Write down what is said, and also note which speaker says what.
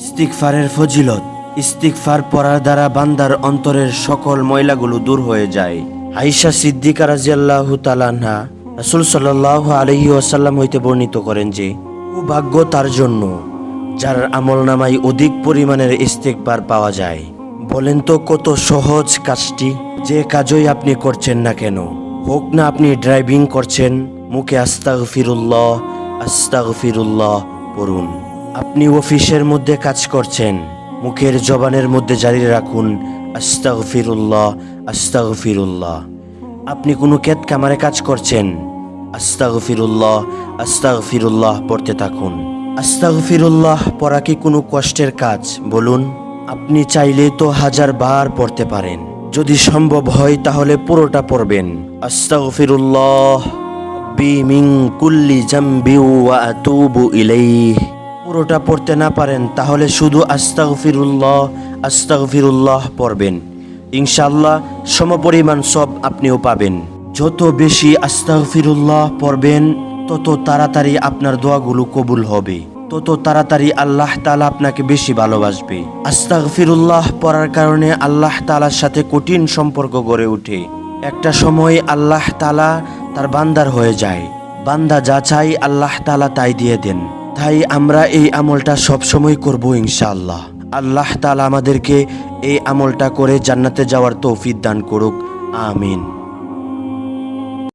Speaker 1: ইস্তিকফারের ফজিলত ইস্তিকফার পড়ার দ্বারা বান্দার অন্তরের সকল ময়লাগুলো দূর হয়ে যায়। আইসা সিদ্দিকা রাজিয়াল্লাহু তালানহা রাসুল সাল্লাহ আলহি ওয়াসাল্লাম হইতে বর্ণিত করেন যে ভাগ্য তার জন্য, যার আমল নামায় অধিক পরিমাণের ইস্তিকবার পাওয়া যায়। বলেন তো, কত সহজ কাজটি, যে কাজই আপনি করছেন না কেন? হোক না আপনি ড্রাইভিং করছেন, মুখে আস্তাগ ফিরুল্লাহ আস্তাগ ফিরুল্লাহ পড়ুন। আপনি অফিসের মধ্যে কাজ করছেন, মুখের জবানের মধ্যে জারি রাখুন আস্তাগ ফিরুল্লাহ আস্তাগ ফিরুল্লাহ আপনি কোনো ক্ষেত কামারে কাজ করছেন আস্তাগ ফিরুল্লাহ আস্তাগ ফিরুল্লাহ পড়তে থাকুন। আস্তাগ ফিরুল্লাহ পড়া কি কোনো কষ্টের কাজ? বলুন। আপনি চাইলে তো হাজার বার পড়তে পারেন। যদি সম্ভব হয় তাহলে পুরোটা পড়বেন। আস্তাগ ফিরুল্লাহ বি মিং কুল্লি জাম্বি ওয়া আতুবু ইলাইহ। পুরোটা পড়তে না পারেন, তাহলে শুধু আস্তাগ ফিরুল্লাহ আস্তাগ ফিরুল্লাহ পড়বেন। ইনশাল্লাহ সমপরিমাণ সব আপনিও পাবেন। যত বেশি আস্তাগ ফিরুল্লাহ পড়বেন, তত তাড়াতাড়ি আপনার দোয়াগুলো কবুল হবে। তত তাড়াতাড়ি আল্লাহ তালা আপনাকে বেশি ভালোবাসবে। আস্তাগ ফিরুল্লাহ পড়ার কারণে আল্লাহ তালার সাথে কঠিন সম্পর্ক গড়ে ওঠে। একটা সময় আল্লাহ তালা তার বান্দার হয়ে যায়। বান্দা যা চাই আল্লাহ তালা তাই দিয়ে দেন। তাই আমরা এই আমলটা সবসময় করব ইনশাআল্লাহ। আল্লাহ তালা আমাদেরকে এই আমলটা করে জান্নাতে যাওয়ার তৌফিক দান করুক। আমিন।